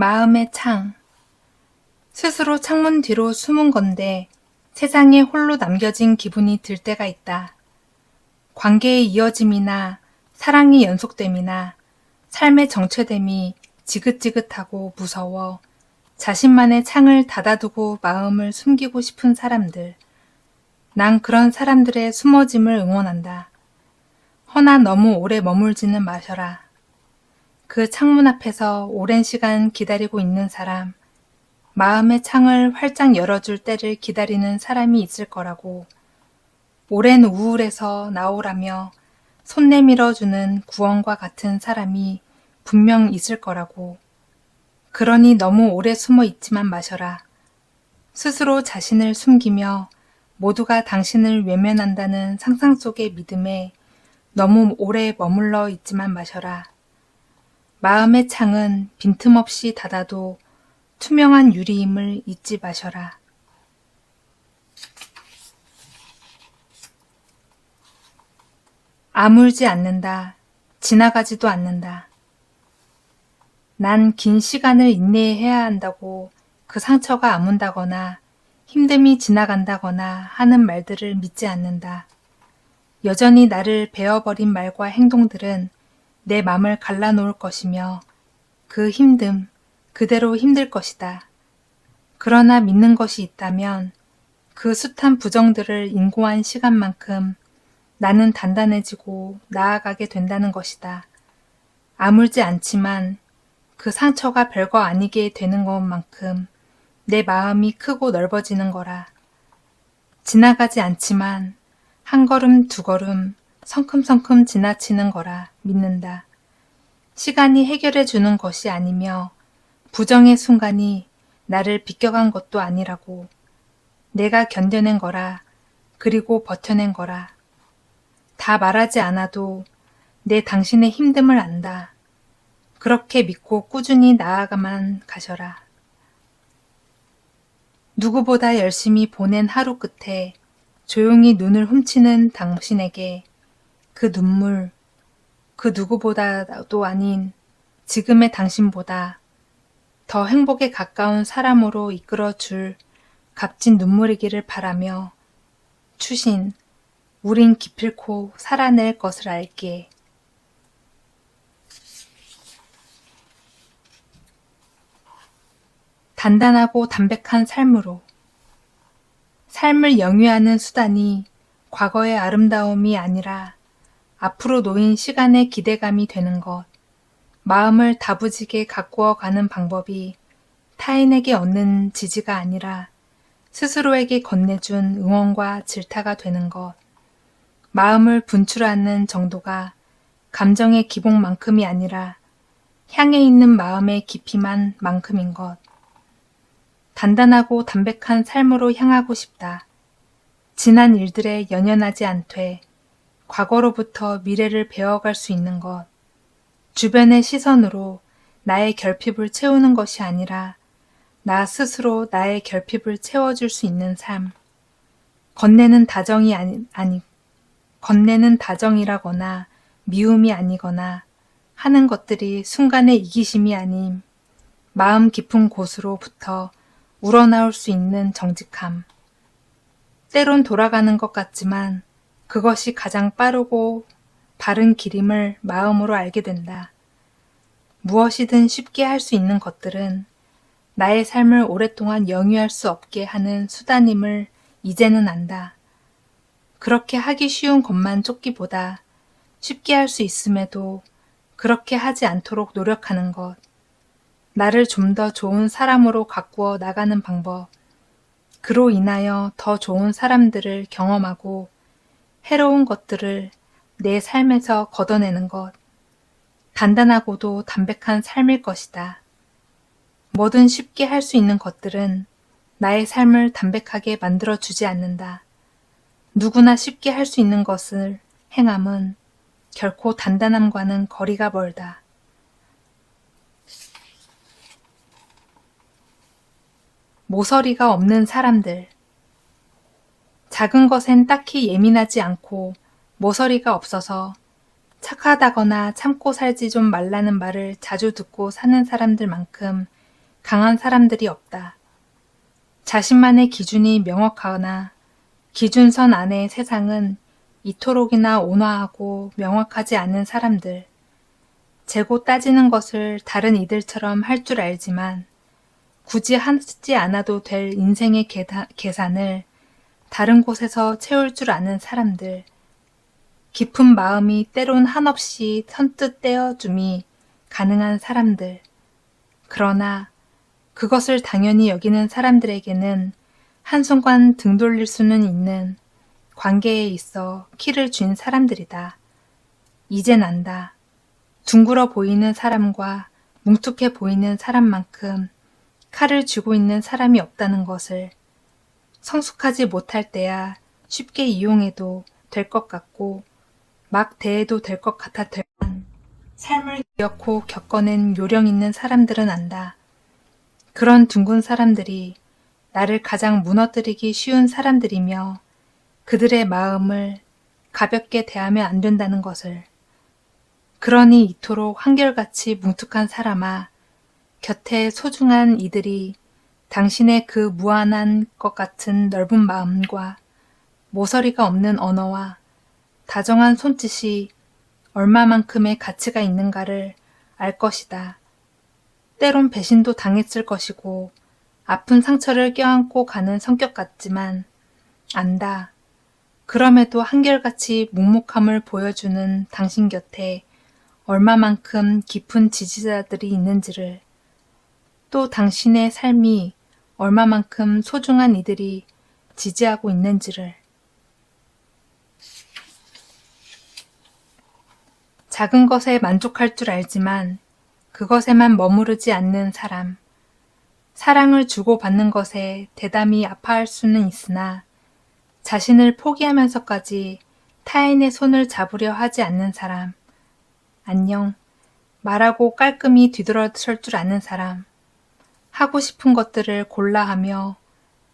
마음의 창. 스스로 창문 뒤로 숨은 건데 세상에 홀로 남겨진 기분이 들 때가 있다. 관계의 이어짐이나 사랑의 연속됨이나 삶의 정체됨이 지긋지긋하고 무서워 자신만의 창을 닫아두고 마음을 숨기고 싶은 사람들. 난 그런 사람들의 숨어짐을 응원한다. 허나 너무 오래 머물지는 마셔라. 그 창문 앞에서 오랜 시간 기다리고 있는 사람, 마음의 창을 활짝 열어줄 때를 기다리는 사람이 있을 거라고. 오랜 우울에서 나오라며 손 내밀어 주는 구원과 같은 사람이 분명 있을 거라고. 그러니 너무 오래 숨어 있지만 마셔라. 스스로 자신을 숨기며 모두가 당신을 외면한다는 상상 속의 믿음에 너무 오래 머물러 있지만 마셔라. 마음의 창은 빈틈없이 닫아도 투명한 유리임을 잊지 마셔라. 아물지 않는다. 지나가지도 않는다. 난 긴 시간을 인내해야 한다고 그 상처가 아문다거나 힘듦이 지나간다거나 하는 말들을 믿지 않는다. 여전히 나를 베어버린 말과 행동들은 내 맘을 갈라놓을 것이며 그 힘듦 그대로 힘들 것이다. 그러나 믿는 것이 있다면 그 숱한 부정들을 인고한 시간만큼 나는 단단해지고 나아가게 된다는 것이다. 아물지 않지만 그 상처가 별거 아니게 되는 것만큼 내 마음이 크고 넓어지는 거라. 지나가지 않지만 한 걸음 두 걸음 성큼성큼 지나치는 거라 믿는다. 시간이 해결해 주는 것이 아니며 부정의 순간이 나를 비껴간 것도 아니라고. 내가 견뎌낸 거라. 그리고 버텨낸 거라. 다 말하지 않아도 내 당신의 힘듦을 안다. 그렇게 믿고 꾸준히 나아가만 가셔라. 누구보다 열심히 보낸 하루 끝에 조용히 눈을 훔치는 당신에게 그 눈물, 그 누구보다도 아닌 지금의 당신보다 더 행복에 가까운 사람으로 이끌어 줄 값진 눈물이기를 바라며 추신, 우린 기필코 살아낼 것을 알기에. 단단하고 담백한 삶으로 삶을 영위하는 수단이 과거의 아름다움이 아니라 앞으로 놓인 시간의 기대감이 되는 것, 마음을 다부지게 가꾸어 가는 방법이 타인에게 얻는 지지가 아니라 스스로에게 건네준 응원과 질타가 되는 것, 마음을 분출하는 정도가 감정의 기복만큼이 아니라 향해 있는 마음의 깊이만 만큼인 것, 단단하고 담백한 삶으로 향하고 싶다. 지난 일들에 연연하지 않되 과거로부터 미래를 배워갈 수 있는 것, 주변의 시선으로 나의 결핍을 채우는 것이 아니라 나 스스로 나의 결핍을 채워줄 수 있는 삶. 건네는 다정이 아니, 아니, 건네는 다정이라거나 미움이 아니거나 하는 것들이 순간의 이기심이 아님 마음 깊은 곳으로부터 우러나올 수 있는 정직함. 때론 돌아가는 것 같지만 그것이 가장 빠르고 바른 길임을 마음으로 알게 된다. 무엇이든 쉽게 할 수 있는 것들은 나의 삶을 오랫동안 영위할 수 없게 하는 수단임을 이제는 안다. 그렇게 하기 쉬운 것만 쫓기보다 쉽게 할 수 있음에도 그렇게 하지 않도록 노력하는 것. 나를 좀 더 좋은 사람으로 가꾸어 나가는 방법. 그로 인하여 더 좋은 사람들을 경험하고 해로운 것들을 내 삶에서 걷어내는 것. 단단하고도 담백한 삶일 것이다. 뭐든 쉽게 할 수 있는 것들은 나의 삶을 담백하게 만들어 주지 않는다. 누구나 쉽게 할 수 있는 것을 행함은 결코 단단함과는 거리가 멀다. 모서리가 없는 사람들. 작은 것엔 딱히 예민하지 않고 모서리가 없어서 착하다거나 참고 살지 좀 말라는 말을 자주 듣고 사는 사람들만큼 강한 사람들이 없다. 자신만의 기준이 명확하거나 기준선 안의 세상은 이토록이나 온화하고 명확하지 않은 사람들, 재고 따지는 것을 다른 이들처럼 할 줄 알지만 굳이 하지 않아도 될 인생의 계산을 다른 곳에서 채울 줄 아는 사람들, 깊은 마음이 때론 한없이 선뜻 떼어줌이 가능한 사람들, 그러나 그것을 당연히 여기는 사람들에게는 한순간 등 돌릴 수는 있는 관계에 있어 키를 쥔 사람들이다. 이젠 안다. 둥글어 보이는 사람과 뭉툭해 보이는 사람만큼 칼을 쥐고 있는 사람이 없다는 것을 성숙하지 못할 때야 쉽게 이용해도 될 것 같고 막 대해도 될 것 같아 되만 삶을 기어코 겪어낸 요령 있는 사람들은 안다. 그런 둥근 사람들이 나를 가장 무너뜨리기 쉬운 사람들이며 그들의 마음을 가볍게 대하면 안 된다는 것을. 그러니 이토록 한결같이 뭉툭한 사람아, 곁에 소중한 이들이 당신의 그 무한한 것 같은 넓은 마음과 모서리가 없는 언어와 다정한 손짓이 얼마만큼의 가치가 있는가를 알 것이다. 때론 배신도 당했을 것이고 아픈 상처를 껴안고 가는 성격 같지만 안다. 그럼에도 한결같이 묵묵함을 보여주는 당신 곁에 얼마만큼 깊은 지지자들이 있는지를 또 당신의 삶이 얼마만큼 소중한 이들이 지지하고 있는지를 작은 것에 만족할 줄 알지만 그것에만 머무르지 않는 사람. 사랑을 주고 받는 것에 대담이 아파할 수는 있으나 자신을 포기하면서까지 타인의 손을 잡으려 하지 않는 사람. 안녕. 말하고 깔끔히 뒤돌아설 줄 아는 사람. 하고 싶은 것들을 골라 하며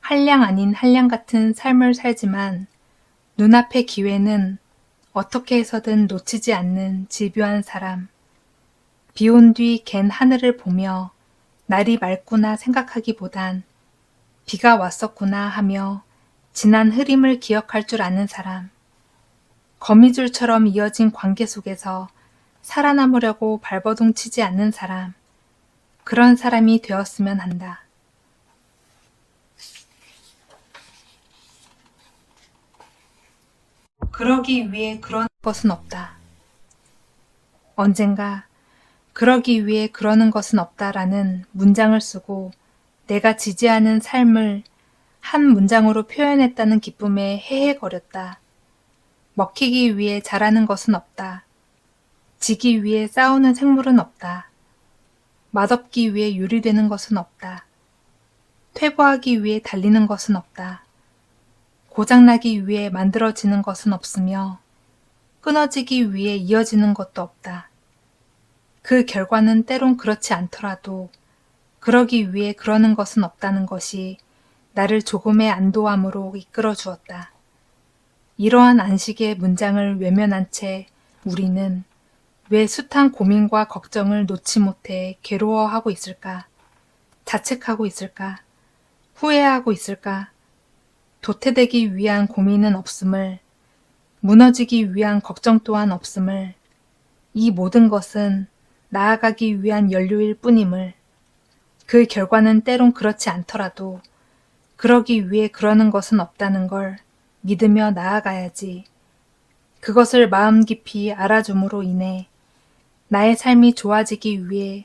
한량 아닌 한량 같은 삶을 살지만 눈앞의 기회는 어떻게 해서든 놓치지 않는 집요한 사람. 비 온 뒤 갠 하늘을 보며 날이 맑구나 생각하기보단 비가 왔었구나 하며 지난 흐림을 기억할 줄 아는 사람. 거미줄처럼 이어진 관계 속에서 살아남으려고 발버둥 치지 않는 사람. 그런 사람이 되었으면 한다. 그러기 위해 그런 것은 없다. 언젠가 그러기 위해 그러는 것은 없다라는 문장을 쓰고 내가 지지하는 삶을 한 문장으로 표현했다는 기쁨에 헤헤거렸다. 먹히기 위해 자라는 것은 없다. 지기 위해 싸우는 생물은 없다. 맛없기 위해 요리되는 것은 없다. 퇴보하기 위해 달리는 것은 없다. 고장나기 위해 만들어지는 것은 없으며 끊어지기 위해 이어지는 것도 없다. 그 결과는 때론 그렇지 않더라도 그러기 위해 그러는 것은 없다는 것이 나를 조금의 안도함으로 이끌어 주었다. 이러한 안식의 문장을 외면한 채 우리는 왜 숱한 고민과 걱정을 놓지 못해 괴로워하고 있을까? 자책하고 있을까? 후회하고 있을까? 도태되기 위한 고민은 없음을, 무너지기 위한 걱정 또한 없음을, 이 모든 것은 나아가기 위한 연료일 뿐임을, 그 결과는 때론 그렇지 않더라도, 그러기 위해 그러는 것은 없다는 걸 믿으며 나아가야지. 그것을 마음 깊이 알아줌으로 인해 나의 삶이 좋아지기 위해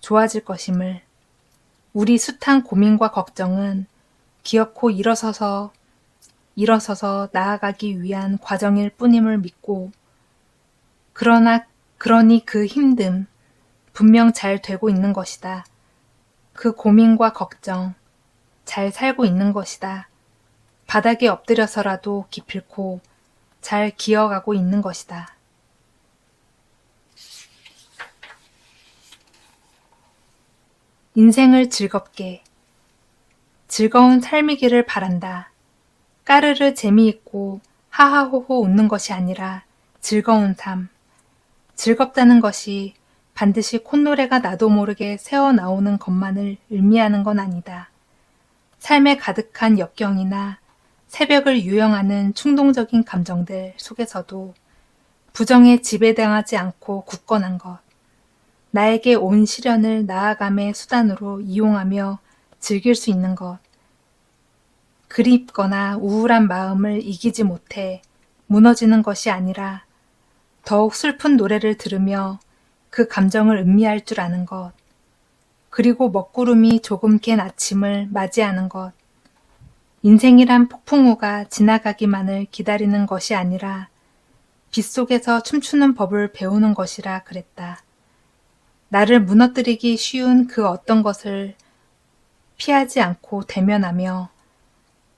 좋아질 것임을 우리 숱한 고민과 걱정은 기어코 일어서서 일어서서 나아가기 위한 과정일 뿐임을 믿고 그러나 그러니 그 힘듦 분명 잘 되고 있는 것이다. 그 고민과 걱정 잘 살고 있는 것이다. 바닥에 엎드려서라도 기필코 잘 기어가고 있는 것이다. 인생을 즐겁게 즐거운 삶이기를 바란다. 까르르 재미있고 하하호호 웃는 것이 아니라 즐거운 삶. 즐겁다는 것이 반드시 콧노래가 나도 모르게 새어 나오는 것만을 의미하는 건 아니다. 삶에 가득한 역경이나 새벽을 유영하는 충동적인 감정들 속에서도 부정에 지배당하지 않고 굳건한 것, 나에게 온 시련을 나아감의 수단으로 이용하며 즐길 수 있는 것, 그립거나 우울한 마음을 이기지 못해 무너지는 것이 아니라 더욱 슬픈 노래를 들으며 그 감정을 음미할 줄 아는 것, 그리고 먹구름이 조금 갠 아침을 맞이하는 것, 인생이란 폭풍우가 지나가기만을 기다리는 것이 아니라 빗속에서 춤추는 법을 배우는 것이라 그랬다. 나를 무너뜨리기 쉬운 그 어떤 것을 피하지 않고 대면하며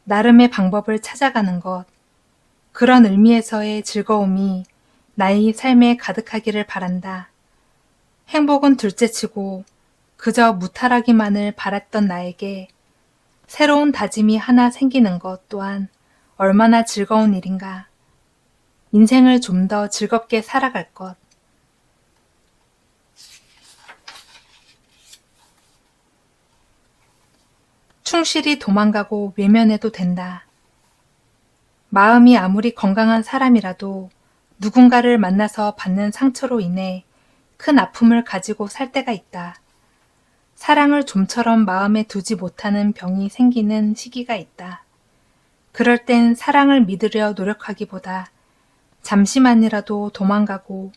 나름의 방법을 찾아가는 것, 그런 의미에서의 즐거움이 나의 삶에 가득하기를 바란다. 행복은 둘째치고 그저 무탈하기만을 바랐던 나에게 새로운 다짐이 하나 생기는 것 또한 얼마나 즐거운 일인가. 인생을 좀 더 즐겁게 살아갈 것. 충실히 도망가고 외면해도 된다. 마음이 아무리 건강한 사람이라도 누군가를 만나서 받는 상처로 인해 큰 아픔을 가지고 살 때가 있다. 사랑을 좀처럼 마음에 두지 못하는 병이 생기는 시기가 있다. 그럴 땐 사랑을 믿으려 노력하기보다 잠시만이라도 도망가고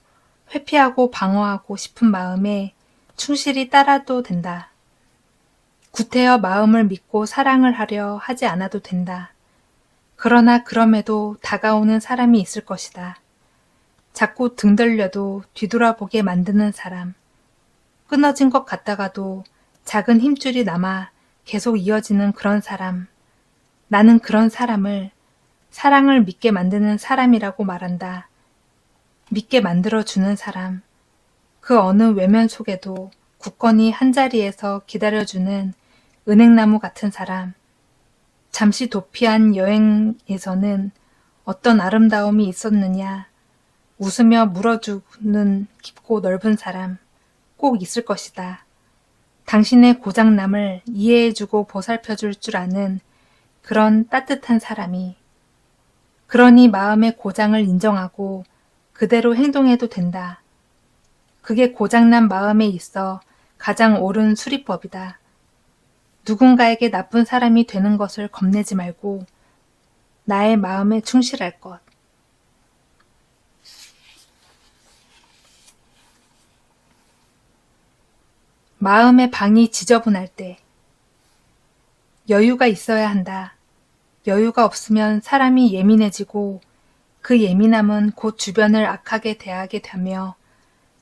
회피하고 방어하고 싶은 마음에 충실히 따라도 된다. 구태여 마음을 믿고 사랑을 하려 하지 않아도 된다. 그러나 그럼에도 다가오는 사람이 있을 것이다. 자꾸 등들려도 뒤돌아보게 만드는 사람. 끊어진 것 같다가도 작은 힘줄이 남아 계속 이어지는 그런 사람. 나는 그런 사람을 사랑을 믿게 만드는 사람이라고 말한다. 믿게 만들어주는 사람. 그 어느 외면 속에도 굳건히 한자리에서 기다려주는 은행나무 같은 사람. 잠시 도피한 여행에서는 어떤 아름다움이 있었느냐. 웃으며 물어주는 깊고 넓은 사람 꼭 있을 것이다. 당신의 고장남을 이해해주고 보살펴줄 줄 아는 그런 따뜻한 사람이 그러니 마음의 고장을 인정하고 그대로 행동해도 된다. 그게 고장난 마음에 있어 가장 옳은 수리법이다. 누군가에게 나쁜 사람이 되는 것을 겁내지 말고 나의 마음에 충실할 것. 마음의 방이 지저분할 때 여유가 있어야 한다. 여유가 없으면 사람이 예민해지고 그 예민함은 곧 주변을 악하게 대하게 되며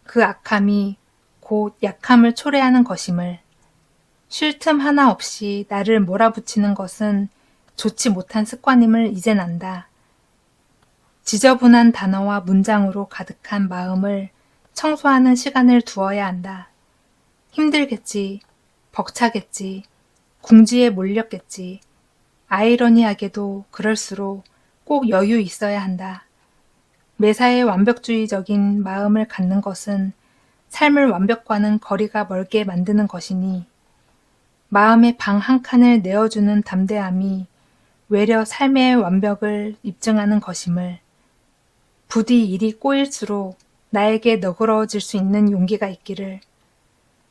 그 악함이 곧 약함을 초래하는 것임을 쉴 틈 하나 없이 나를 몰아붙이는 것은 좋지 못한 습관임을 이젠 안다. 지저분한 단어와 문장으로 가득한 마음을 청소하는 시간을 두어야 한다. 힘들겠지, 벅차겠지, 궁지에 몰렸겠지. 아이러니하게도 그럴수록 꼭 여유 있어야 한다. 매사에 완벽주의적인 마음을 갖는 것은 삶을 완벽과는 거리가 멀게 만드는 것이니 마음의 방 한 칸을 내어주는 담대함이 외려 삶의 완벽을 입증하는 것임을 부디 일이 꼬일수록 나에게 너그러워질 수 있는 용기가 있기를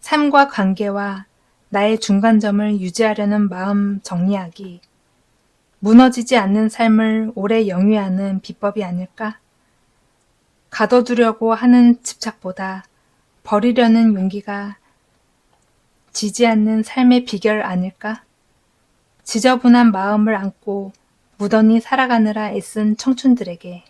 삶과 관계와 나의 중간점을 유지하려는 마음 정리하기, 무너지지 않는 삶을 오래 영위하는 비법이 아닐까? 가둬두려고 하는 집착보다 버리려는 용기가 지지 않는 삶의 비결 아닐까? 지저분한 마음을 안고 무던히 살아가느라 애쓴 청춘들에게